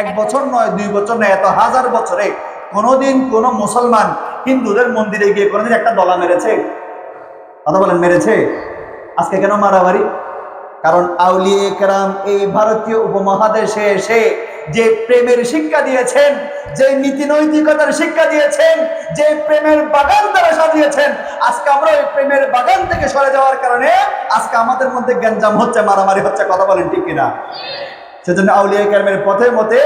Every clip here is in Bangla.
এক বছর নয়, দুই বছর নয়, এত হাজার বছরে কোনোদিন কোনো মুসলমান হিন্দুদের মন্দিরে গিয়ে কোনোদিন একটা দলা মেরেছে? কথা বলেন, মেরেছে? আজকে কেন মারামারি? কারণ আউলিয়ে একরাম এই ভারতীয় উপমহাদেশে এসে যে প্রেমের শিক্ষা দিয়েছেন, যে নীতি নৈতিকতার শিক্ষা দিয়েছেন, যে প্রেমের বাগান তারা সাজিয়েছেন, আজকে আমরা ওই প্রেমের বাগান থেকে সরে যাওয়ার কারণে আজকে আমাদের মধ্যে গ্যাঞ্জাম হচ্ছে, মারামারি হচ্ছে, কথা বলেন ঠিক কিনা? সেজন্য আউলিয়া কেরামের পথে মতে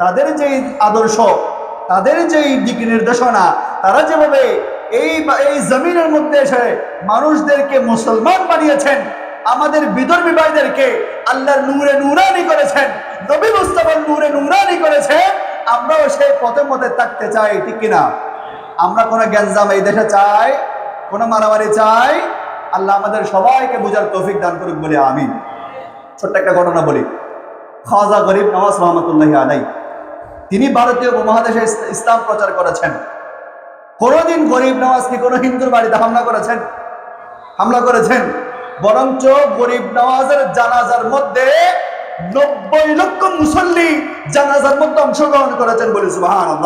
তাদের যেই আদর্শ, তাদের যেই দিক নির্দেশনা, তারা যেভাবে এই এই জমিনের মধ্যে এসে মানুষদেরকে মুসলমান বানিয়েছেন, আমাদের বিদর্মী ভাইদেরকে আল্লাহর নূরে নুরানি করেছেন, নবী মুস্তাফার নূরে নুরানি করেছেন, আমরাও সেই পথে মতে থাকতে চাই, ঠিক কিনা আমরা কোনো গ্যাঞ্জাম এই দেশে চাই, কোনো মারামারি চাই, আল্লাহ আমাদের সবাইকে বুঝার তৌফিক দান করুক বলে আমি ছোট্ট একটা ঘটনা বলি। খাজা গরিব নওয়াজ রহমতুল্লাহ আলাই তিনি ভারতীয় উপমহাদেশে ইস- ইসলাম প্রচার করেছেন। কোনোদিন গরিব নওয়াজ কি কোনো হিন্দুর বাড়িতে হামলা করেছেন? হামলা করেছেন। বরঞ্চ গরিব নওয়াজের জানাজার মধ্যে নব্বই লক্ষ মুসল্লি জানাজার মধ্যে অংশগ্রহণ করেছেন বলি সুবাহান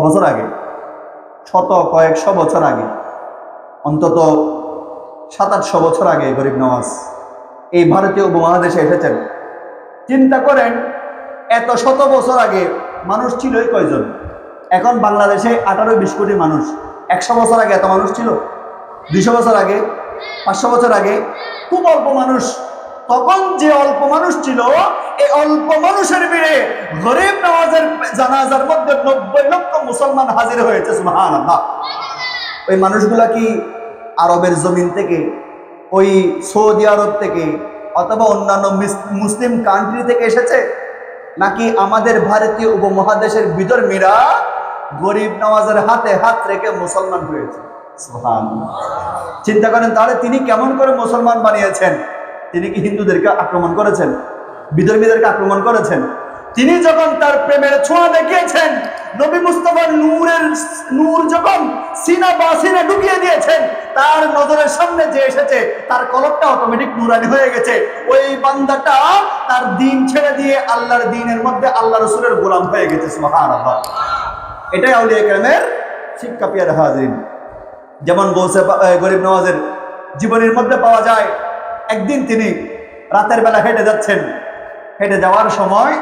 বছর আগে? শত কয়েকশো বছর আগে। অন্তত সাত আটশো বছর আগে গরিব নওয়াজ এই ভারতীয় উপমহাদেশে এসেছেন। চিন্তা করেন, এত শত বছর আগে মানুষ ছিল এই কয়জন? এখন বাংলাদেশে আঠারো বিশ কোটি মানুষ। একশো বছর আগে এত মানুষ ছিল? দুশো বছর আগে? পাঁচশো বছর আগে? খুব অল্প মানুষ। তখন যে অল্প মানুষ ছিল, এই অল্প মানুষের ভিড়ে গরিব নওয়াজের জানাজার মধ্যে নব্বই লক্ষ মুসলমান হাজির হয়েছে মহান ওই মানুষগুলা কি আরবের জমিন থেকে, ওই সৌদি আরব থেকে অথবা অন্যান্য মুসলিম কান্ট্রি থেকে এসেছে? নাকি আমাদের ভারতীয় উপমহাদেশের বিধর্মীরা গরিব নওয়াজের হাতে হাত রেখে মুসলমান হয়েছে? চিন্তা করেন, তাহলে তিনি কেমন করে মুসলমান বানিয়েছেন? তিনি কি হিন্দুদেরকে আক্রমণ করেছেন? বিধর্মীদেরকে আক্রমণ করেছেন? তিনি যখন তার প্রেমের ছোঁয়া দেখিয়েছেন নবী মুস্তফার নূরের নূর যখন সিনা বা সিনা ঢুকিয়ে দিয়েছেন তার নজরের সামনে যে এসেছে তার কলকটা অটোমেটিক নুরানি হয়ে গেছে। ওই বান্দাটা তার দিন ছেড়ে দিয়ে আল্লাহর দিনের মধ্যে আল্লাহ রসুলের গোলাম হয়ে গেছে সুবহানাল্লাহ। এটাই আউলিয়া কেরামের শিক্ষা পিয়ার হাজির যেমন এ, গরিব নওয়াজের জীবনের মধ্যে পাওয়া যায় একদিন তিনি রাতের বেলা হেঁটে যাচ্ছেন। হেঁটে যাওয়ার সময়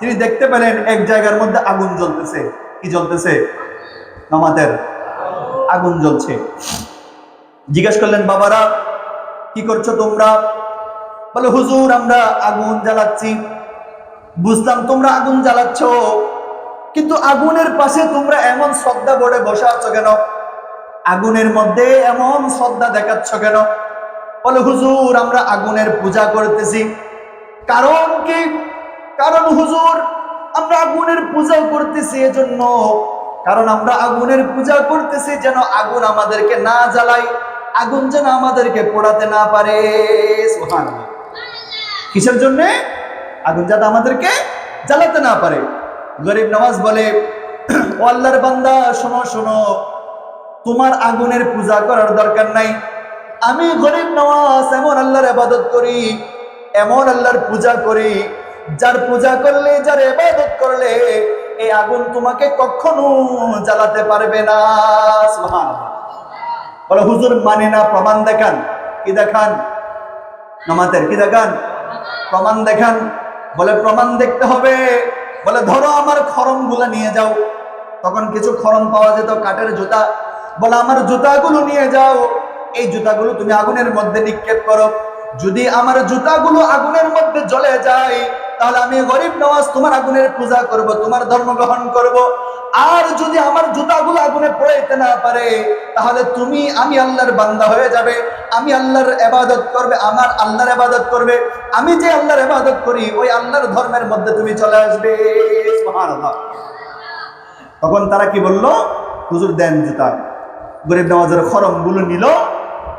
তিনি দেখতে পেলেন এক জায়গার মধ্যে আগুন জ্বলতেছে। কি জ্বলতেছে? নামাজের আগুন জ্বলছে। জিজ্ঞেস করলেন, বাবারা, কি করছ তোমরা? বলে, হুজুর, আমরা আগুন জ্বালাচ্ছি। বুঝলাম তোমরা আগুন জ্বালাচ্ছ। কিন্তু আগুনের পাশে তোমরা এমন শ্রদ্ধা বড়ে বসে আছো কেন? আগুনের মধ্যে এমন শ্রদ্ধা দেখাচ্ছ কেন? বলে, হুজুর, আমরা আগুনের পূজা করতেছি। কারণ কি? কারণ হুজুর, আমরা আগুনের পূজা করতেছি এজন্য। কারণ আমরা আগুনের পূজা করতেছি যেন আগুন আমাদেরকে না জ্বালাই আগুন যেন আমাদেরকে পোড়াতে না পারে। কিসের জন্য? আগুন যাতে আমাদেরকে জ্বালাতে না পারে। গরিব নামাজ বলে, ও আল্লাহর বান্দা, শোনো শোনো, তোমার আগুনের পূজা করার দরকার নাই। আমি গরিব নওয়াজ এমন আল্লাহর ইবাদত করি, এমন আল্লাহর পূজা করি যার পূজা করলে, যার ইবাদত করলে, এই আগুন তোমাকে কখনো জ্বালাতে পারবে না। বলে, হুজুর মানে না প্রমাণ দেখান? কি দেখান? নামাতের কি দেখান? প্রমাণ দেখান। বলে, প্রমাণ দেখতে হবে। বলে, ধরো আমার খরমগুলা নিয়ে যাও। তখন কিছু খরম পাওয়া যেত, কাঠের জুতা। বলে, আমার জুতাগুলো নিয়ে যাও। এই জুতাগুলো তুমি আগুনের মধ্যে নিক্ষেপ করো। যদি আমার জুতাগুলো আগুনের মধ্যে জ্বলে যায় তাহলে আমি গরিব নওয়াজ, তোমার আগুনের পূজা করব, তোমার ধর্ম গ্রহণ করব। আর যদি আমার জুতাগুলো আগুনে পড়াইতে না পারে, তাহলে তুমি, আমি আল্লাহর বান্দা হয়ে যাবে। আমি আল্লাহর এবাদত করবে, আমার আল্লাহর এবাদত করবে। আমি যে আল্লাহর এবাদত করি, ওই আল্লাহর ধর্মের মধ্যে তুমি চলে আসবে। তখন তারা কি বলল? হুজুর দেন জুতা। গরিব নামাজের খরমগুলো নিল।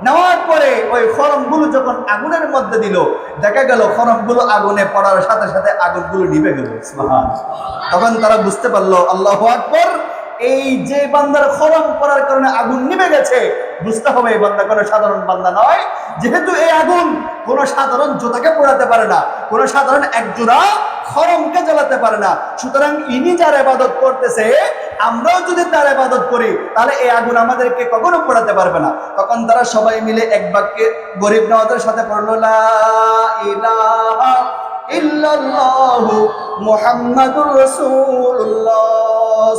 নেওয়ার পরে ওই খরমগুলো যখন আগুনের মধ্যে দিল, দেখা গেল খরমগুলো আগুনে পড়ার সাথে সাথে আগুনগুলো নিভে গেল। তখন তারা বুঝতে পারল, আল্লাহ আকবর, এই যে বান্দার খরম পড়ার কারণে আগুন নিভে গেছে, বুঝতে হবে এই বান্দা কোনো সাধারণ বান্দা নয়। যেহেতু এই আগুন কোনো সাধারণ জোতাকে পোড়াতে পারে না, কোনো সাধারণ একজোড়া খরমকে জ্বালাতে পারে না। সুতরাং ইনি যার ইবাদত করতেছে আমরাও যদি তার আবাদত করি, তাহলে এই আগুন আমাদেরকে কখনো পড়াতে পারবে না। তখন তারা সবাই মিলে এক বাক্যে গরিব নওয়াজের সাথে পড়ল ইল্লাল্লাহু মুহাম্মাদুর রাসূলুল্লাহ।